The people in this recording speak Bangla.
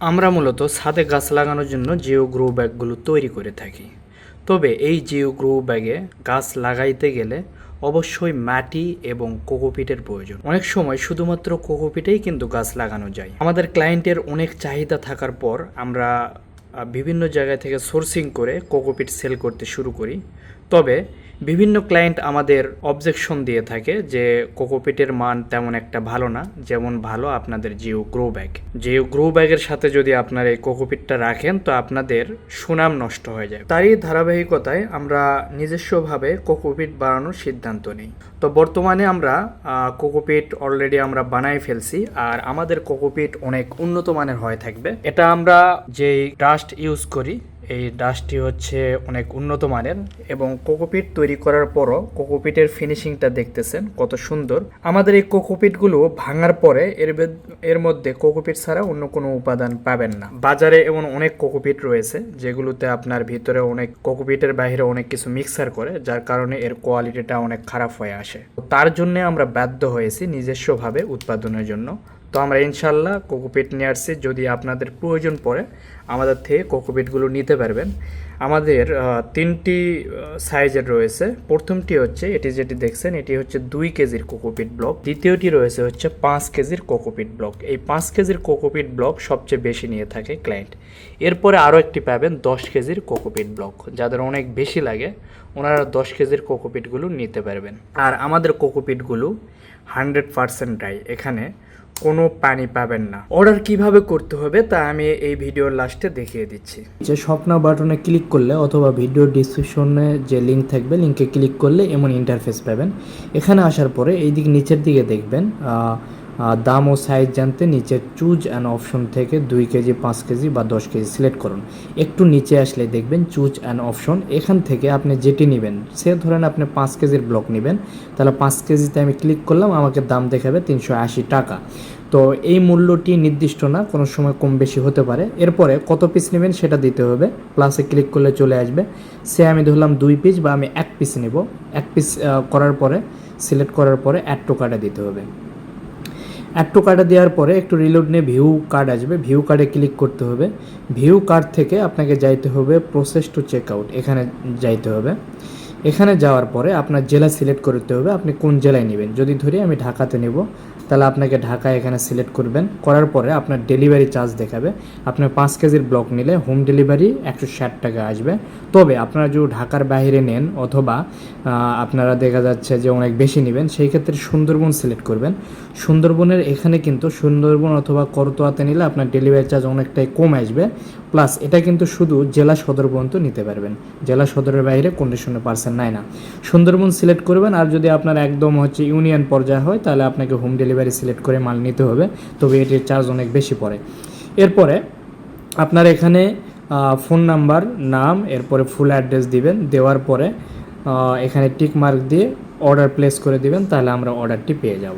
আমরা মূলত ছাদে গাছ লাগানোর জন্য জিও গ্রো ব্যাগগুলো তৈরি করে থাকি। তবে এই জিও গ্রো ব্যাগে গাছ লাগাইতে গেলে অবশ্যই মাটি এবং কোকোপিটের প্রয়োজন। অনেক সময় শুধুমাত্র কোকোপিটেই কিন্তু গাছ লাগানো যায়। আমাদের ক্লায়েন্টের অনেক চাহিদা থাকার পর আমরা বিভিন্ন জায়গা থেকে সোর্সিং করে কোকোপিট সেল করতে শুরু করি। তবে বিভিন্ন ক্লায়েন্ট আমাদের অবজেকশন দিয়ে থাকে যে কোকোপিটের মান তেমন একটা ভালো না, যেমন ভালো আপনাদের geo grow bag geo grow ব্যাগের সাথে যদি আপনার এই কোকোপিটটা রাখেন, তো আপনাদের সুনাম নষ্ট হয়ে যায়। তারই ধারাবাহিকতায় আমরা নিজস্বভাবে কোকোপিট বানানোর সিদ্ধান্ত নিই। তো বর্তমানে আমরা কোকোপিট অলরেডি আমরা বানাই ফেলছি, আর আমাদের কোকোপিট অনেক উন্নত মানের হয়ে থাকবে। এটা আমরা যেই ডাস্ট ইউজ করি। এই ডাস্টটি হচ্ছে অনেক উন্নত মানের এবং কোকোপিট তৈরি করার পরও কোকোপিটের ফিনিশিংটা দেখতেছেন, কত সুন্দর। আমাদের এই কোকোপিটগুলো ভাঙার পরে এর এর মধ্যে কোকোপিট ছাড়া অন্য কোনো উপাদান পাবেন না। বাজারে এমন অনেক কোকোপিট রয়েছে, যেগুলোতে আপনার ভিতরে অনেক কোকোপিটের বাইরে অনেক কিছু মিক্সার করে, যার কারণে এর কোয়ালিটিটা অনেক খারাপ হয়ে আসে। তার জন্য আমরা বাধ্য হয়েছি নিজস্বভাবে উৎপাদনের জন্য। তো আমরা ইনশাল্লাহ কোকোপিট নিয়ে আসছি যদি আপনাদের প্রয়োজন পড়ে, আমাদের থেকে কোকোপিটগুলো নিতে পারবেন। আমাদের তিনটি সাইজের রয়েছে। প্রথমটি হচ্ছে, এটি যেটি দেখছেন, এটি হচ্ছে দুই কেজির কোকোপিট ব্লক। দ্বিতীয়টি রয়েছে হচ্ছে পাঁচ কেজির কোকোপিট ব্লক। এই পাঁচ কেজির কোকোপিট ব্লক সবচেয়ে বেশি নিয়ে থাকে ক্লায়েন্ট। এরপরে আরও একটি পাবেন দশ কেজির কোকোপিট ব্লক। যাদের অনেক বেশি লাগে, ওনারা দশ কেজির কোকোপিটগুলো নিতে পারবেন। আর আমাদের কোকোপিটগুলো হান্ড্রেড পার্সেন্ট ড্রাই। এখানে কোনো পানি পাবেন না। অর্ডার কীভাবে করতে হবে তা আমি এই ভিডিওর লাস্টে দেখিয়ে দিচ্ছি। যে স্বপ্ন বাটনে ক্লিক করলে অথবা ভিডিও ডিসক্রিপশনে যে লিঙ্ক থাকবে লিঙ্কে ক্লিক করলে এমন ইন্টারফেস পাবেন। এখানে আসার পরে এই দিক নিচের দিকে দেখবেন দাম ও সাইজ জানতে নিচে চুজ অ্যান্ড অপশন থেকে দুই কেজি, পাঁচ কেজি বা দশ কেজি সিলেক্ট করুন। একটু নিচে আসলে দেখবেন চুজ অ্যান্ড অপশন এখান থেকে আপনি যেটি নেবেন, সে ধরেন আপনি পাঁচ কেজির ব্লক নেবেন। তাহলে পাঁচ কেজিতে আমি ক্লিক করলাম, আমাকে দাম দেখাবে তিনশো আশি টাকা। তো এই মূল্যটি নির্দিষ্ট না, কোনো সময় কম বেশি হতে পারে। এরপরে কত পিস নেবেন সেটা দিতে হবে। প্লাসে ক্লিক করলে চলে আসবে। সে আমি ধরলাম দুই পিস বা আমি এক পিস নেব। এক পিস করার পরে সিলেক্ট করার পরে অ্যাড টু কার্ডে দিতে হবে। অ্যাড টু কার্ডে দেওয়ার পরে একটু রিলোড নিয়ে ভিউ কার্ড আসবে। ভিউ কার্ডে ক্লিক করতে হবে। ভিউ কার্ড থেকে আপনাকে যাইতে হবে প্রসেস টু চেক আউট এখানে যাইতে হবে। এখানে যাওয়ার পরে আপনার জেলা সিলেক্ট করতে হবে, আপনি কোন জেলায় নেবেন। যদি ধরি আমি ঢাকাতে নেব, তাহলে আপনাকে ঢাকা এখানে সিলেক্ট করবেন। করার পরে আপনার ডেলিভারি চার্জ দেখাবে। আপনার পাঁচ কেজির ব্লক নিলে হোম ডেলিভারি একশো ষাট টাকা আসবে। তবে আপনারা যদি ঢাকার বাইরে নেন অথবা আপনারা দেখা যাচ্ছে যে অনেক বেশি নেবেন, সেই ক্ষেত্রে সুন্দরবন সিলেক্ট করবেন। সুন্দরবনের এখানে কিন্তু সুন্দরবন অথবা করতোয়াতে নিলে আপনার ডেলিভারি চার্জ অনেকটাই কম আসবে। প্লাস এটা কিন্তু শুধু জেলা সদর পর্যন্ত নিতে পারবেন। জেলা সদরের বাইরে কন্ডিশনে পার্সেন্ট নাই না। সুন্দরবন সিলেক্ট করবেন আর যদি আপনার একদম হচ্ছে ইউনিয়ন পর্যায়ে হয়, তাহলে আপনাকে হোম ডেলিভারি সিলেক্ট করে মাল নিতে হবে। তবে এটির চার্জ অনেক বেশি পড়ে। এরপরে আপনার এখানে ফোন নাম্বার নাম, এরপরে ফুল অ্যাড্রেস দিবেন। দেওয়ার পরে এখানে টিক মার্ক দিয়ে অর্ডার প্লেস করে দিবেন, তাহলে আমরা অর্ডারটি পেয়ে যাব।